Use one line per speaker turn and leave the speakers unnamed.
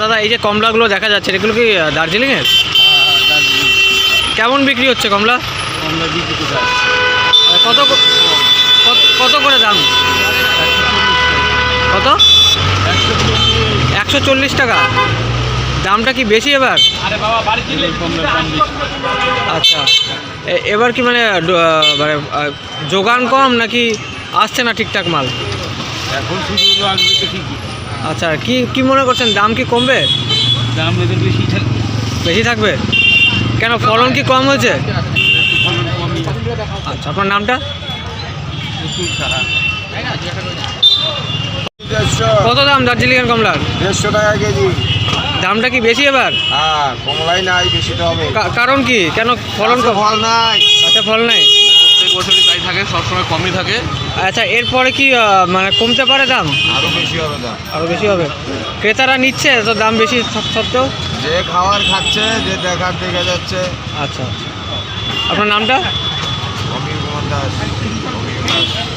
দাদা এই যে কমলাগুলো দেখা যাচ্ছে এগুলো কি দার্জিলিংয়ের? কেমন বিক্রি হচ্ছে কমলা?
আমরা বিক্রি
কত কত- কত করে দাম? কত? একশো চল্লিশ টাকা। দামটা কি বেশি এবার?
আরে বাবা বাড়ি ছিল কমলার দাম বেশি।
আচ্ছা। এ- এবার কি মানে মানে যোগান কম নাকি আসছে না ঠিকঠাক মাল?
এখন শুধু আসবে ঠিকই।
আচ্ছা কি কি মনে করছেন দাম কি কমবে?
দাম এদের বেশি থাকবে
বেশি থাকবে? কেন ফলন কি কম হয়েছে? আচ্ছা আপনার নামটা? কত দাম দার্জিলিংয়ের কমলার?
দেড়শো টাকা কেজি।
দামটা কি বেশি এবার?
হ্যাঁ কমলাই নাই বেশি তো হবে
কারণ কি? কেন ফলন কম
ফল নাই।
আচ্ছা ফল নাই।
প্রত্যেক বছরই তাই থাকে সবসময় কমই থাকে।
আচ্ছা এরপরে কি মানে কমতে পারে দাম?
আরও বেশি হবে দাম।
আরও বেশি হবে। ক্রেতারা নিচ্ছে তো দাম বেশি সত- সত্ত্বেও?
যে খাবার খাচ্ছে যে দেখার দেখে যাচ্ছে।
আচ্ছা আচ্ছা। আপনার নামটা?
দাস